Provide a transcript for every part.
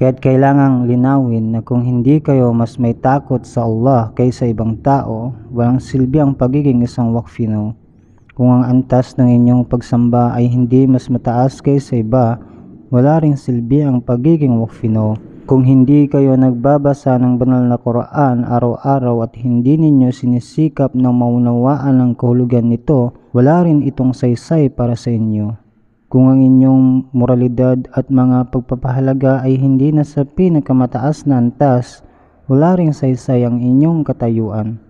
Kaya't kailangang linawin na kung hindi kayo mas may takot sa Allah kaysa ibang tao, walang silbi ang pagiging isang wakfino. Kung ang antas ng inyong pagsamba ay hindi mas mataas kaysa iba, wala ring silbi ang pagiging wakfino. Kung hindi kayo nagbabasa ng banal na Quran araw-araw at hindi ninyo sinisikap na maunawaan ang kahulugan nito, wala rin itong saysay para sa inyo. Kung ang inyong moralidad at mga pagpapahalaga ay hindi na sa pinakamataas na antas, wala ring saysay ang inyong katayuan.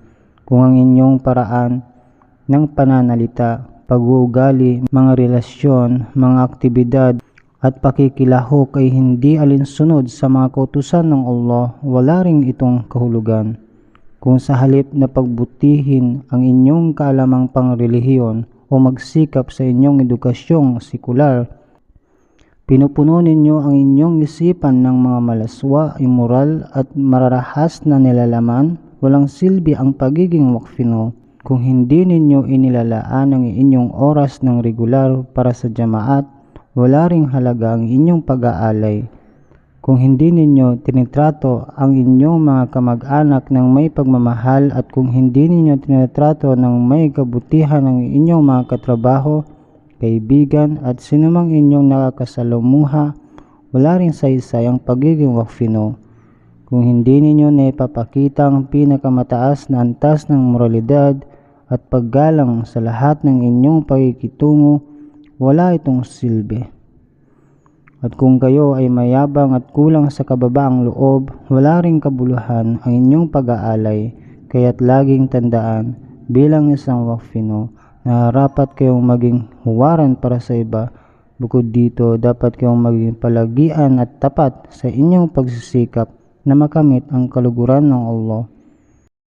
Kung ang inyong paraan ng pananalita, pag-uugali, mga relasyon, mga aktibidad at pakikilahok ay hindi alinsunod sa mga kautusan ng Allah, wala ring itong kahulugan. Kung sa halip na pagbutihin ang inyong kaalamang pangrelihiyon, o magsikap sa inyong edukasyong sekular. Pinupuno ninyo ang inyong isipan ng mga malaswa, immoral at mararahas na nilalaman, walang silbi ang pagiging wakfino kung hindi ninyo inilalaan ang inyong oras ng regular para sa jamaat, wala ring halaga ang inyong pag-aalay. Kung hindi ninyo tinitrato ang inyong mga kamag-anak ng may pagmamahal at kung hindi ninyo tinitrato ng may kabutihan ang inyong mga katrabaho, kaibigan at sinumang inyong nakakasalamuha, wala rin sa isa ang pagiging wakfino. Kung hindi ninyo naipapakita ang pinakamataas na antas ng moralidad at paggalang sa lahat ng inyong pakikitungo, wala itong silbi. At kung kayo ay mayabang at kulang sa kababaang loob, wala ring kabuluhan ang inyong pag-aalay, kaya't laging tandaan bilang isang wakfino na rapat kayong maging huwaran para sa iba. Bukod dito, dapat kayong maging palagian at tapat sa inyong pagsisikap na makamit ang kaluguran ng Allah.